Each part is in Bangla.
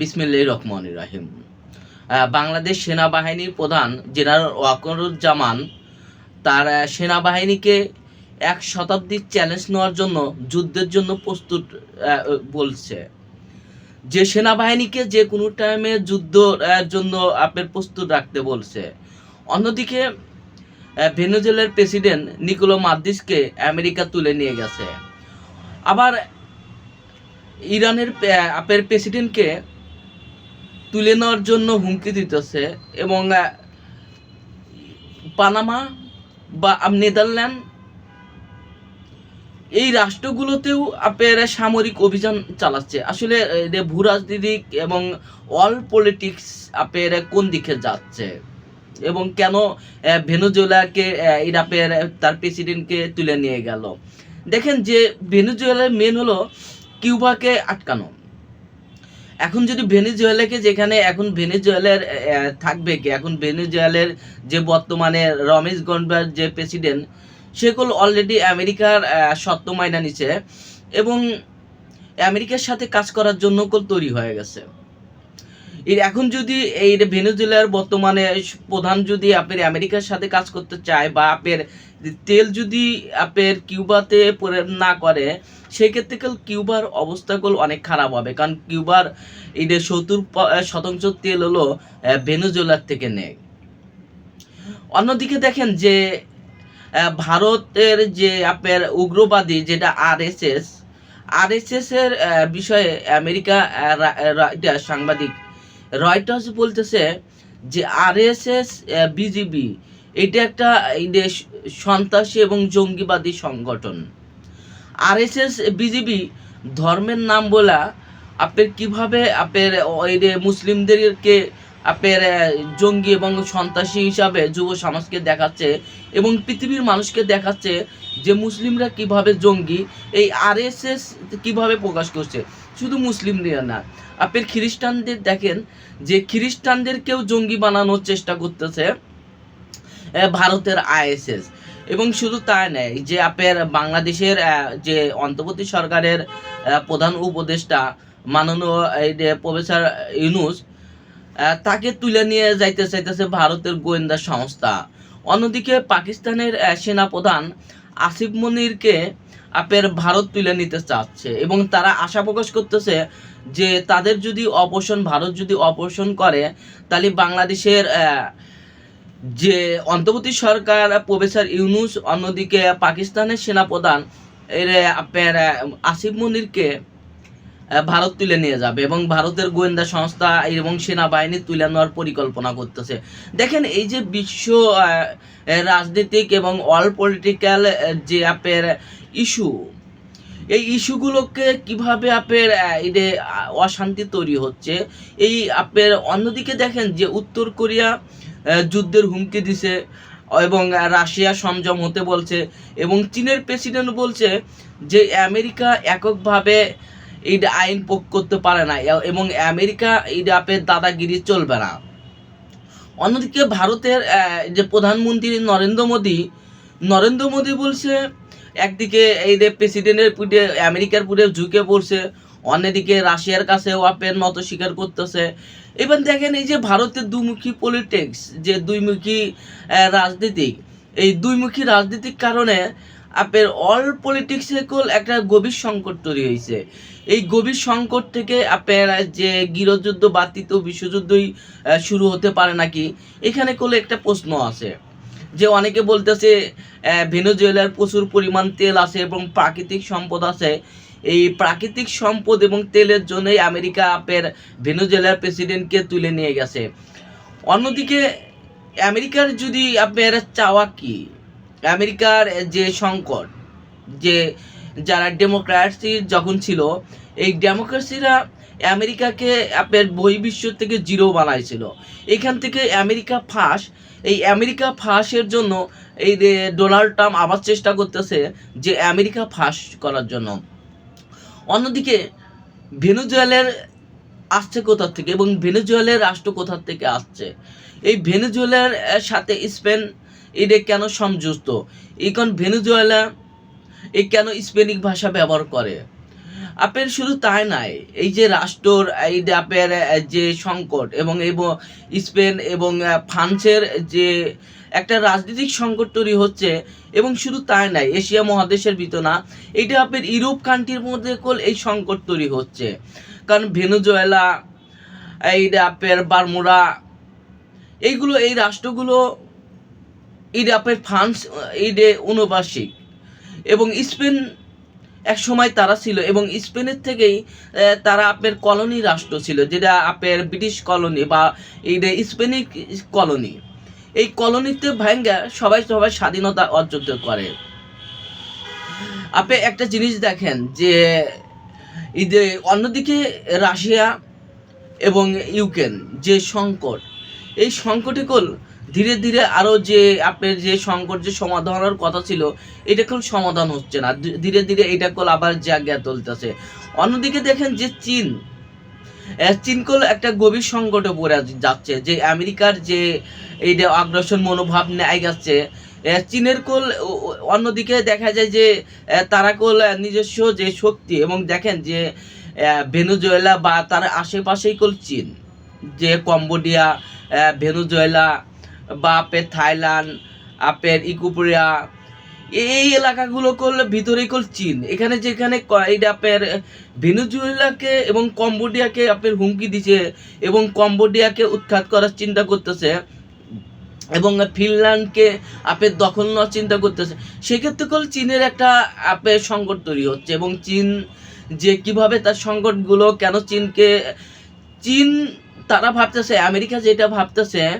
বিসমিল্লাহ রহমান রাহিম। বাংলাদেশ সেনাবাহিনীর প্রধান জেনারেল ওয়াকরুজ্জামান তার সেনাবাহিনীকে এক শতাব্দীর চ্যালেঞ্জ নেওয়ার জন্য যুদ্ধের জন্য প্রস্তুত বলছে। যে সেনাবাহিনীকে যে কোনো টাইমে যুদ্ধ জন্য আপনার প্রস্তুত রাখতে বলছে। অন্যদিকে ভেনেজুয়েলার প্রেসিডেন্ট নিকোলো মাদ্রিসকে আমেরিকা তুলে নিয়ে গেছে। আবার ইরানের আপের প্রেসিডেন্টকে তুলে নেওয়ার জন্য হুমকি দিতেছে এবং পানামা বা নেদারল্যান্ড এই রাষ্ট্রগুলোতেও আপনার সামরিক অভিযান চালাচ্ছে। আসলে ভূ রাজনীতিক এবং অল পলিটিক্স আপনার কোন দিকে যাচ্ছে এবং কেন ভেনেজুয়েলাকে আপনার তার প্রেসিডেন্টকে তুলে নিয়ে গেল। দেখেন যে ভেনেজুয়েলার মেন হলো কিউবাকে আটকানো। এখন যদি ভেনেজুয়েলাকে যেখানে এখন ভেনেজুয়েলার থাকবে কি? এখন ভেনেজুয়েলের যে বর্তমানে রমেশ গন্ডার যে প্রেসিডেন্ট সেগুলো অলরেডি আমেরিকার সত্য মাইনা নিছে এবং আমেরিকার সাথে কাজ করার জন্য কল তৈরি হয়ে গেছে। এর এখন যদি এই ভেনেজুয়েলার বর্তমানে প্রধান যদি আপনার আমেরিকার সাথে কাজ করতে চায় বা আপনার তেল যদি আপনার কিউবাতে না করে, সেক্ষেত্রে কিউবার অবস্থাগুলো অনেক খারাপ হবে। কারণ কিউবার এই যে সত্তর শতাংশ তেল হলো ভেনেজুয়েলার থেকে নেয়। অন্যদিকে দেখেন যে ভারতের যে আপনার উগ্রবাদী যেটা আরএসএস আরএসএস এর বিষয়ে আমেরিকা সাংবাদিক রয়টার্স বলতেছে যে আরএসএস বিজিবি এটা একটা সন্ত্রাসী এবং জঙ্গিবাদী সংগঠন। আরএসএস বিজিবি ধর্মের নাম বলা আপনার কীভাবে আপনার মুসলিমদেরকে আপনার জঙ্গি এবং সন্ত্রাসী হিসাবে যুব সমাজকে দেখাচ্ছে এবং পৃথিবীর মানুষকে দেখাচ্ছে যে মুসলিমরা কীভাবে জঙ্গি, এই আরএসএস কীভাবে প্রকাশ করছে। শুধু মুসলিমদের না, আপনার খ্রিস্টানদের দেখেন যে খ্রিস্টানদেরকেও জঙ্গি বানানোর চেষ্টা করতেছে ভারতের আইএসএস এবং শুধু তাই নয়, যে আপনার বাংলাদেশের যে অন্তর্বর্তী সরকারের প্রধান উপদেষ্টা মাননীয় প্রফেসর ইউনুস তাকে তুলে নিয়ে যাইতে চাইতেছে ভারতের গোয়েন্দা সংস্থা। অন্যদিকে পাকিস্তানের সেনাপ্রধান আসিফ মনিরকে আপনার ভারত তুলে নিতে চাচ্ছে এবং তারা আশা প্রকাশ করতেছে যে তাদের যদি অপসারণ, ভারত যদি অপসারণ করে, তাহলে বাংলাদেশের যে অন্তর্বর্তী সরকার, প্রফেসর ইউনুস, অন্যদিকে পাকিস্তানের সেনাপ্রধান, এর আপনার আসিফ মনিরকে ভারত তুলে নিয়ে যাবে এবং ভারতের গোয়েন্দা সংস্থা এবং সেনাবাহিনী তুলে নেওয়ার পরিকল্পনা করতেছে। দেখেন এই যে বিশ্ব রাজনীতিক এবং অল পলিটিক্যাল যে আপনার ইস্যু এই ইস্যুগুলোকে কীভাবে আপের আহ, অশান্তি তৈরি হচ্ছে এই আপের অন্যদিকে দেখেন যে উত্তর কোরিয়া যুদ্ধের হুমকি দিছে এবং রাশিয়া সংযম হতে বলছে এবং চীনের প্রেসিডেন্ট বলছে যে আমেরিকা এককভাবে এই যে আইন প্রয়োগ করতে পারে না। এবং আমেরিকা এইটা যে আপনার দাদাগিরি চলবে না। অন্যদিকে ভারতের যে প্রধানমন্ত্রী নরেন্দ্র মোদী নরেন্দ্র মোদী বলছে একদিকে এই যে প্রেসিডেন্টের পুটে আমেরিকার পুটে ঝুঁকে পড়ছে অন্যদিকে রাশিয়ার কাছে ওয়াপেন মতো স্বীকার করতেছে। এবার দেখেন এই যে ভারতের দুমুখী পলিটিক্স যে দুইমুখী আহ, রাজনীতিক এই দুইমুখী রাজনীতির কারণে আপের অল পলিটিক্সে কোল একটা গভীর সংকট তৈরি হয়েছে। এই গভীর সংকট থেকে আপনার যে গৃহযুদ্ধ বা তৃতীয় বিশ্বযুদ্ধই শুরু হতে পারে নাকি? এখানে কোলে একটা প্রশ্ন আছে। যে অনেকে বলতেছে ভেনেজুয়েলার প্রচুর পরিমাণ তেল আছে এবং প্রাকৃতিক সম্পদ আছে। এই প্রাকৃতিক সম্পদ এবং তেলের জন্যই আমেরিকা আপের ভেনেজুয়েলার প্রেসিডেন্টকে তুলে নিয়ে গেছে। অন্যদিকে, আমেরিকার যদি আপনার চাওয়া কি? আমেরিকার যে সংকট, যে যারা ডেমোক্রেসি যখন ছিল, এই ডেমোক্রেসিরা আমেরিকাকে আপনার বহির্বিশ্ব থেকে জিরো বানাইছিল। এখান থেকে আমেরিকা ফাঁস, এই আমেরিকা ফাঁসের জন্য এই ডোনাল্ড ট্রাম্প আবার চেষ্টা করতেছে যে আমেরিকা ফাঁস করার জন্য। অন্যদিকে ভেনেজুয়েলার আসছে কোথা থেকে এবং ভেনেজুয়েলার রাষ্ট্র কোথা থেকে আসছে? এই ভেনেজুয়েলার সাথে স্পেন এটা কেন সংযুক্ত? কারণ ভেনেজুয়েলা এই কেন স্পেনিক ভাষা ব্যবহার করে? আপের শুধু তাই নাই এই যে রাষ্ট্রর, এই যে আপনার যে সংকট এবং স্পেন এবং ফ্রান্সের যে একটা রাজনৈতিক সংকট তৈরি হচ্ছে এবং শুধু তাই নাই এশিয়া মহাদেশের ভিতর না এটা আপনার ইউরোপ কান্ট্রির মধ্যে কল এই সংকট তৈরি হচ্ছে। কারণ ভেনুজুয়েলা, এই যে আপনার বারমুরা এইগুলো, এই রাষ্ট্রগুলো, এই যে আপনার ফ্রান্স, এই যে অনুবাসিক এবং স্পেন এক সময় তারা ছিল এবং স্পেনের থেকেই তারা আপনার কলোনি রাষ্ট্র ছিল, যেটা আপনার ব্রিটিশ কলোনি বা এই যে স্পেনিক কলোনি। এই কলোনিতে ভাঙ্গা সবাই সবাই স্বাধীনতা অর্জন করে। আপনি একটা জিনিস দেখেন যে যে অন্যদিকে রাশিয়া এবং ইউক্রেন যে সংকট, এই সংকটে কল ধীরে ধীরে আরও যে আপনার যে সংকট, যে সমাধানের কথা ছিল, এটা কল সমাধান হচ্ছে না। ধীরে ধীরে এটা কল আবার জায়গা তুলতেছে। অন্যদিকে দেখেন যে চীন চীন কল একটা গভীর সংকটে পড়ে যাচ্ছে। যে আমেরিকার যে এই যে অগ্রসর মনোভাব নেয় যাচ্ছে চীনের কোল অন্যদিকে দেখা যায় যে তারা কোল নিজস্ব যে শক্তি এবং দেখেন যে ভেনুজুয়েলা বা তার আশেপাশেই কোল চীন। যে কম্বোডিয়া ভেনুজুয়েলা বা আপের থাইল্যান্ড, আপের ইকুপুরিয়া, এই এলাকাগুলো করলে ভিতরেই কল চীন। এখানে যেখানে ক- এইটা আপনার ভেনুজুয়েলাকে এবং কম্বোডিয়াকে আপনার হুমকি দিছে এবং কম্বোডিয়াকে উৎখাত করার চিন্তা করতেছে এবং ফিনল্যান্ডকে আপের দখল নেওয়ার চিন্তা করতেছে। সেক্ষেত্রে কল চীনের একটা আপের সংকট তৈরি হচ্ছে এবং চীন যে কীভাবে তার সংকটগুলো, কেন চীনকে, চীন তারা ভাবতেছে, আমেরিকা যেটা ভাবতেছে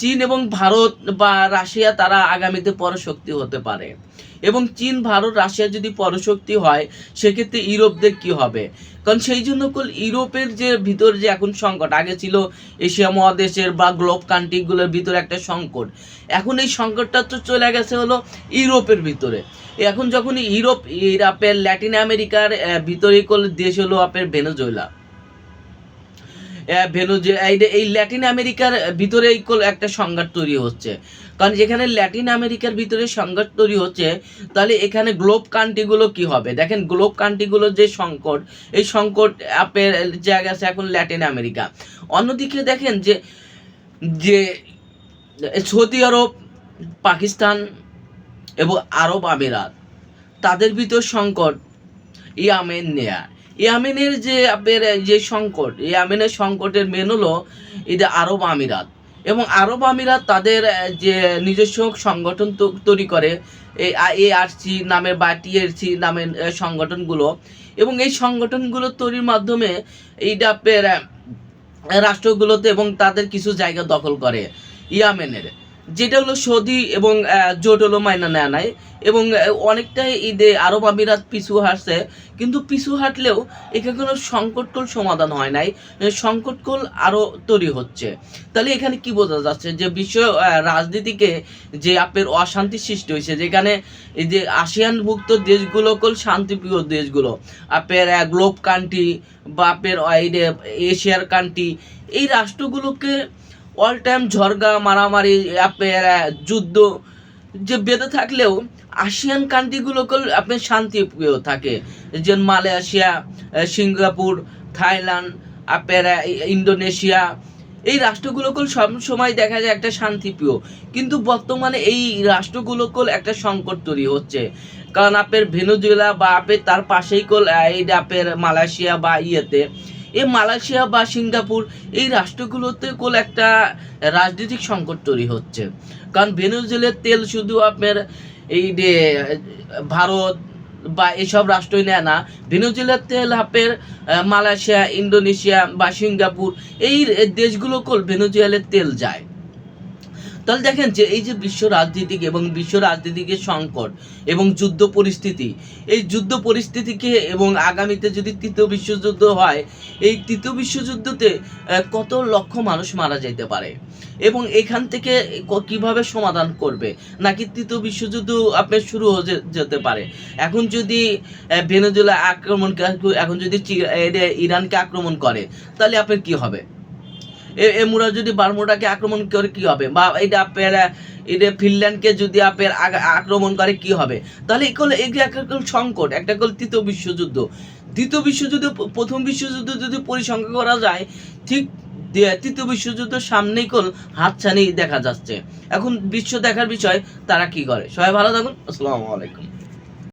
চীন এবং ভারত বা রাশিয়া তারা আগামীতে পরশক্তি হতে পারে। এবং চীন, ভারত, রাশিয়া যদি পরশক্তি হয়, সেক্ষেত্রে ইউরোপদের কি হবে? কারণ সেই জন্য ইউরোপের যে ভিতর যে এখন সংকট, আগে ছিল এশিয়া মহাদেশের বা গ্লোব কান্ট্রিগুলোর ভিতরে একটা সংকট। এখন এই সংকটটা তো চলে গেছে হলো ইউরোপের ভিতরে। এখন যখন ইউরোপ ইউরোপের ল্যাটিন আমেরিকার ভিতরে দেশ হলো আপনার ভেনেজুয়েলা। ভেনুজে এই যে- এই ল্যাটিন আমেরিকার ভিতরে একটা সংঘাত তৈরি হচ্ছে। কারণ যেখানে ল্যাটিন আমেরিকার ভিতরে সংঘাত তৈরি হচ্ছে, তাহলে এখানে গ্লোব কান্ট্রিগুলো কি হবে? দেখেন গ্লোব কান্ট্রিগুলোর যে সংকট, এই সংকট আপের জায়গা আছে এখন ল্যাটিন আমেরিকা। অন্যদিকে দেখেন যে যে সৌদি আরব, পাকিস্তান এবং আরব আমিরাত, তাদের ভিতর সংকট ইয়ামেন নেয়া ইয়ামেনের যে আপনার যে সংকট, ইয়ামেনের সংকটের মেন হলো এটা আরব আমিরাত। এবং আরব আমিরাত তাদের যে নিজস্ব সংগঠন তৈরি করে, এই এআরসি নামের বা টিএরসি নামের সংগঠনগুলো। এবং এই সংগঠনগুলো তৈরির মাধ্যমে এইটা আপনার রাষ্ট্রগুলোতে এবং তাদের কিছু জায়গা দখল করে ইয়ামেনের। যেটা হলো সৌদি এবং জোট হলো মাইনা নেয় নাই। এবং অনেকটাই ঈদে আরব আমিরাত পিছু হাঁটছে। কিন্তু পিছু হাঁটলেও এখানে কোনো সংকটকল সমাধান হয় নাই। সংকটকল আরও তৈরি হচ্ছে। তাহলে এখানে কি বোঝা যাচ্ছে যে বিশ্ব রাজনীতিকে যে আপনার অশান্তি সৃষ্টি হয়েছে, যেখানে এই যে আসিয়ানভুক্ত দেশগুলো কল শান্তিপ্রিয় দেশগুলো আপনার গ্লোব কান্ট্রি বা আপনার এই এশিয়ার কান্ট্রি, এই রাষ্ট্রগুলোকে অল টাইম ঝরগা মারামারি যুদ্ধ, যে বেঁধে থাকলেও আসিয়ান কান্ট্রিগুলোকে আপনি শান্তিপ্রিয় থাকে। যেমন মালয়েশিয়া সিঙ্গাপুর, থাইল্যান্ড আপনার ইন্দোনেশিয়া, এই রাষ্ট্রগুলোকে সব সময় দেখা যায় একটা শান্তিপ্রিয়। কিন্তু বর্তমানে এই রাষ্ট্রগুলোকে একটা সংকট তৈরি হচ্ছে। কারণ আপনার ভেনুজুয়েলা বা আপনার তার পাশেই কল, এই যে আপনার মালয়েশিয়া বা ইয়েতে এই মালয়েশিয়া বা সিঙ্গাপুর এই রাষ্ট্রগুলোতে কোল একটা রাজনৈতিক সংকট তৈরি হচ্ছে। কারণ ভেনুজেলের তেল শুধু আপনার এই যে ভারত বা এসব রাষ্ট্রই নেয় না, ভেনেজুয়েলার তেল আপনার মালয়েশিয়া, ইন্দোনেশিয়া বা সিঙ্গাপুর, এই দেশগুলো কোল ভেনুজেলের তেল যায়? তাহলে দেখেন যে এই যে বিশ্ব রাজনীতিক এবং বিশ্ব রাজনীতিকের সংকট এবং যুদ্ধ পরিস্থিতি, এই যুদ্ধ পরিস্থিতিকে এবং আগামীতে যদি তৃতীয় বিশ্বযুদ্ধ হয়, এই তৃতীয় বিশ্বযুদ্ধতে কত লক্ষ মানুষ মারা যেতে পারে? এবং এখান থেকে কীভাবে সমাধান করবে? নাকি তৃতীয় বিশ্বযুদ্ধ আপনার শুরু হয়ে যেতে পারে? এখন যদি ভেনেজুয়েলা আক্রমণ এখন যদি ইরানকে আক্রমণ করে, তাহলে আপনার কি হবে? এমুরা যদি বার্মুডাকে আক্রমণ করে কি হবে? বা এটা আপনার এটা ফিনল্যান্ডকে যদি আপনার আক্রমণ করে কি হবে? তাহলে এগুলো এগুলো একটা সংকট, একটা কল তৃতীয় বিশ্বযুদ্ধ। দ্বিতীয় বিশ্বযুদ্ধ, প্রথম বিশ্বযুদ্ধ যদি পরিসংখ্যা করা যায়, ঠিক তৃতীয় বিশ্বযুদ্ধ সামনেই কোল হাতছানি দেখা যাচ্ছে। এখন বিশ্ব দেখার বিষয়, তারা কি করে? সবাই ভালো থাকুন। আসসালামু আলাইকুম।